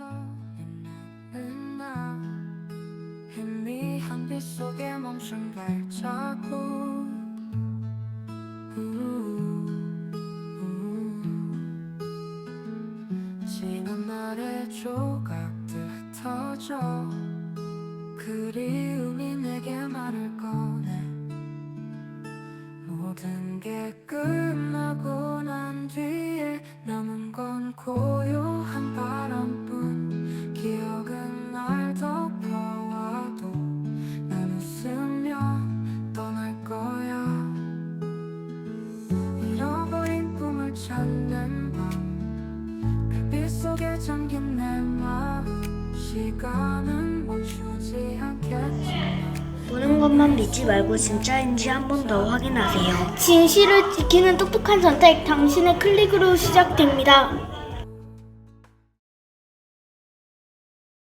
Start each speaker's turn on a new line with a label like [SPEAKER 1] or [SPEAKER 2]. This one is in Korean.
[SPEAKER 1] 나는 나? 희미한 빛 속에 멈춘 발자국. 우, 지난 날의 조각들 흩어져. 그리움이 내게 말을 꺼내. 모든 게 끝나고 난 뒤에 남은 건 고요한 바
[SPEAKER 2] 것만 믿지 말고 진짜인지 한 번 더 확인하세요.
[SPEAKER 3] 진실을 지키는 똑똑한 선택 당신의 클릭으로 시작됩니다.